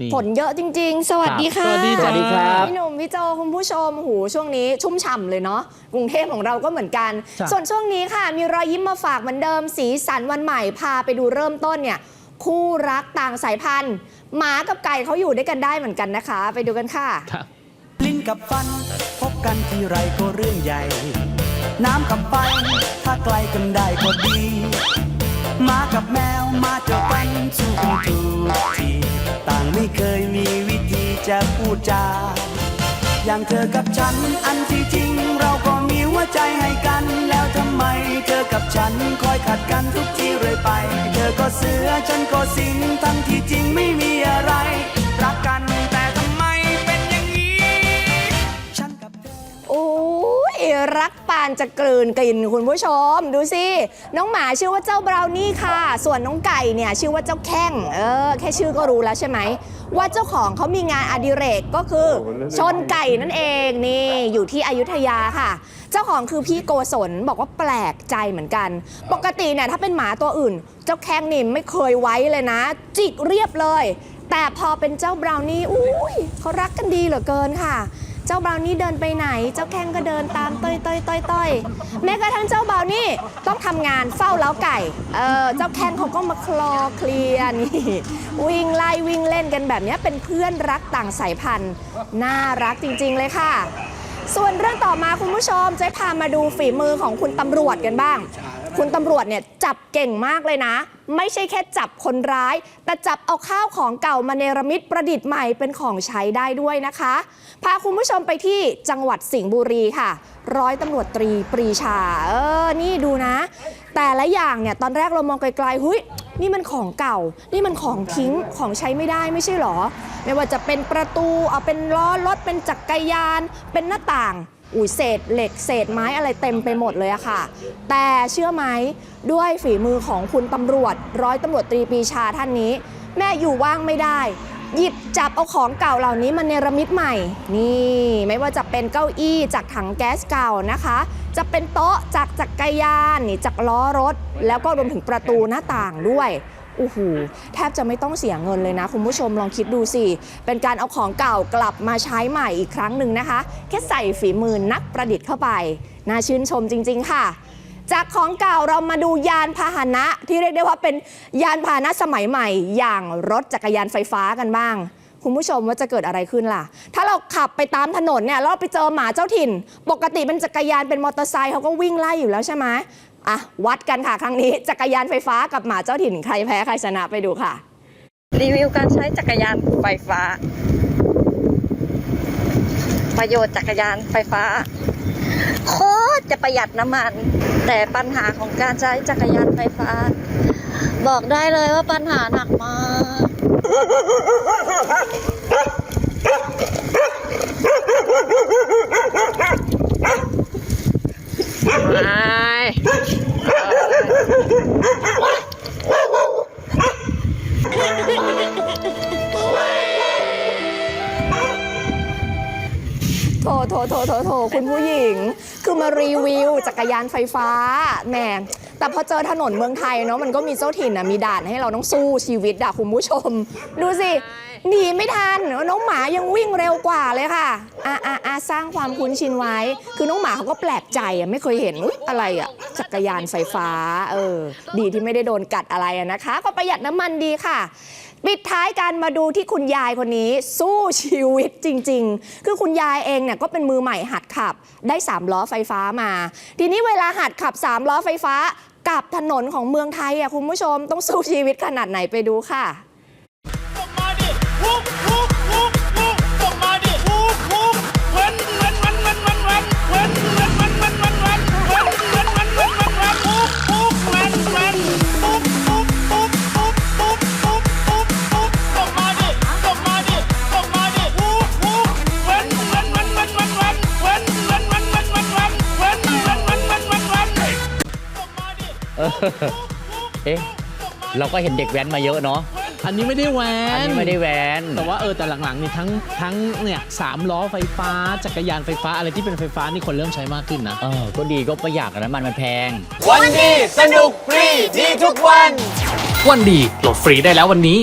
นี่ฝนเยอะจริง ๆ สวัสดีค่ะ สวัสดีจ้ะสวัสดีครับ พี่หนุ่มพี่โจคุณผู้ชมหูช่วงนี้ชุ่มฉ่ำเลยเนาะกรุงเทพของเราก็เหมือนกัน จ้ะ ส่วนช่วงนี้ค่ะ มีรอยยิ้มมาฝากเหมือนเดิม สีสันวันใหม่พาไปดูเริ่มต้นเนี่ย คู่รักต่างสายพันธุ์หมากับไก่เขาอยู่ด้วยกันได้เหมือนกันนะคะ ไปดูกันค่ะ ครับ ลิ้นกับฟัน พบกันทีไรก็เรื่องใหญ่ น้ำกับไฟถ้าไกลกันได้ก็ดีห มากับแมวมาเจอกันสู้กันทุกทีต่างไม่เคยมีวิธีจะพูดจา อย่างเธอกับฉันอันที่จริง เราก็มีหัวใจให้กัน แล้วทำไม เธอกับฉันคอยขัดกันทุกทีเรื่อยไป เธอก็เสือฉันก็สิงทั้งที่จริงไม่มีอะไร รักกันแต่ทำไมเป็นอย่างนี้ ฉันกับเธอ โอ้ยรักานจะกลืนกลิ่นคุณผู้ชม ดูสิ น้องหมาชื่อว่าเจ้าบราวนี่ค่ะ ส่วนน้องไก่เนี่ยชื่อว่าเจ้าแข้งเออแค่ชื่อก็รู้แล้วใช่ไหม ว่าเจ้าของเขามีงานอดิเรกก็คือ ชนไก่นั่นเองนี่อยู่ที่อยุธยาค่ะ เจ้าของคือพี่โกศลบอกว่าแปลกใจเหมือนกัน ปกติเนี่ยถ้าเป็นหมาตัวอื่น เจ้าแข้งนี่ไม่เคยไว้เลยนะ จิกเรียบเลย แต่พอเป็นเจ้าบราวนี่อุ้ยเขารักกันดีเหลือเกินค่ะ เจ้าบราวนี่เดินไปไหน เจ้าแข้งก็เดินตามต้อยต้อยต้อยต้อยแม้กระทั่งเจ้าบราวนี่ต้องทำงานเฝ้าเล้าไก่ เออเจ้าแข้งเขาก็มาคลอเคลียนี่วิ่งไล่วิ่งเล่นกันแบบนี้เป็นเพื่อนรักต่างสายพันธุ์น่ารักจริง ๆ เลยค่ะ ส่วนเรื่องต่อมาคุณผู้ชมจะพามาดูฝีมือของคุณตำรวจกันบ้าง คุณตำรวจเนี่ยจับเก่งมากเลยนะ ไม่ใช่แค่จับคนร้าย แต่จับเอาข้าวของเก่ามาเนรมิตประดิษฐ์ใหม่เป็นของใช้ได้ด้วยนะคะ พาคุณผู้ชมไปที่จังหวัดสิงห์บุรีค่ะ ร้อยตำรวจตรีปรีชา เออ นี่ดูนะ แต่ละอย่างเนี่ยตอนแรกเรามองไกลๆเฮ้ยนี่มันของเก่า นี่มันของทิ้ง ของใช้ไม่ได้ไม่ใช่หรอ ไม่ว่าจะเป็นประตู เอาเป็นล้อรถ เป็นจักรยาน เป็นหน้าต่าง อุ้ยเศษเหล็กเศษไม้อะไรเต็มไปหมดเลยอะค่ะ แต่เชื่อไหมด้วยฝีมือของคุณตำรวจ ร้อยตำรวจตรีปีชาท่านนี้ แม่อยู่ว่างไม่ได้ หยิบจับเอาของเก่าเหล่านี้มาเนรมิตใหม่ นี่ไม่ว่าจะเป็นเก้าอี้จากถังแก๊สเก่านะคะ จะเป็นโต๊ะจากจักรยานนี่จากล้อรถ แล้วก็รวมถึงประตูหน้าต่างด้วย โอ้โหแทบจะไม่ต้องเสียเงินเลยนะ คุณผู้ชมลองคิดดูสิ เป็นการเอาของเก่ากลับมาใช้ใหม่อีกครั้งหนึ่งนะคะ แค่ใส่ฝีมือนักประดิษฐ์เข้าไป น่าชื่นชมจริง ๆ ค่ะ จากของเก่าเรามาดูยานพาหนะที่เรียกได้ว่าเป็นยานพาหนะสมัยใหม่ อย่างรถจักรยานไฟฟ้ากันบ้าง คุณผู้ชมว่าจะเกิดอะไรขึ้นล่ะ ถ้าเราขับไปตามถนนเนี่ยเราไปเจอหมาเจ้าถิ่น ปกติเป็นจักรยานเป็นมอเตอร์ไซค์เขาก็วิ่งไล่อยู่แล้วใช่ไหม อะวัดกันค่ะครั้งนี้ จักรยานไฟฟ้ากับหมาเจ้าถิ่นใครแพ้ใครชนะไปดูค่ะ รีวิวการใช้จักรยานไฟฟ้า ประโยชน์จักรยานไฟฟ้า โคตรจะประหยัดน้ำมัน แต่ปัญหาของการใช้จักรยานไฟฟ้า บอกได้เลยว่าปัญหาหนักมาก โถโถโถโถโถคุณผู้หญิง คือมารีวิวจักรยานไฟฟ้าแหม แต่พอเจอถนนเมืองไทยเนาะมันก็มีเจ้าถิ่นนะมีด่านให้เราต้องสู้ชีวิตอะคุณผู้ชม ดูสิหนีไม่ทันน้องหมายังวิ่งเร็วกว่าเลยค่ะอะอะอะสร้างความคุ้นชินไว้ คือน้องหมาเขาก็แปลกใจอะไม่เคยเห็นอุ๊ยอะไรอะจักรยานไฟฟ้าเออดีที่ไม่ได้โดนกัดอะไรอะนะคะ ก็ประหยัดน้ำมันดีค่ะปิดท้ายการมาดูที่คุณยายคนนี้ สู้ชีวิตจริง ๆ คือคุณยายเองเนี่ยก็เป็นมือใหม่หัดขับ ได้ 3 ล้อไฟฟ้ามา ทีนี้เวลาหัดขับ 3 ล้อไฟฟ้า กับถนนของเมืองไทยอะคุณผู้ชมต้องสู้ชีวิตขนาดไหนไปดูค่ะส่งมาดิวุกวุกวุ เออเอ๊ะเราก็เห็นเด็กแว้นมาเยอะเนาะอันนี้ไม่ได้แวนอันนี้ไม่ได้แว้น แต่ว่าเออแต่หลังๆนี่ทั้งทั้งเนี่ยสามล้อไฟฟ้าจักรยานไฟฟ้าอะไรที่เป็นไฟฟ้านี่คนเริ่มใช้มากขึ้นนะ เออ ก็ดีก็ประหยัดอะน้ำมันมันแพง วันดี สนุกฟรี ดีทุกวัน วันดีโหลดฟรีได้แล้ววันนี้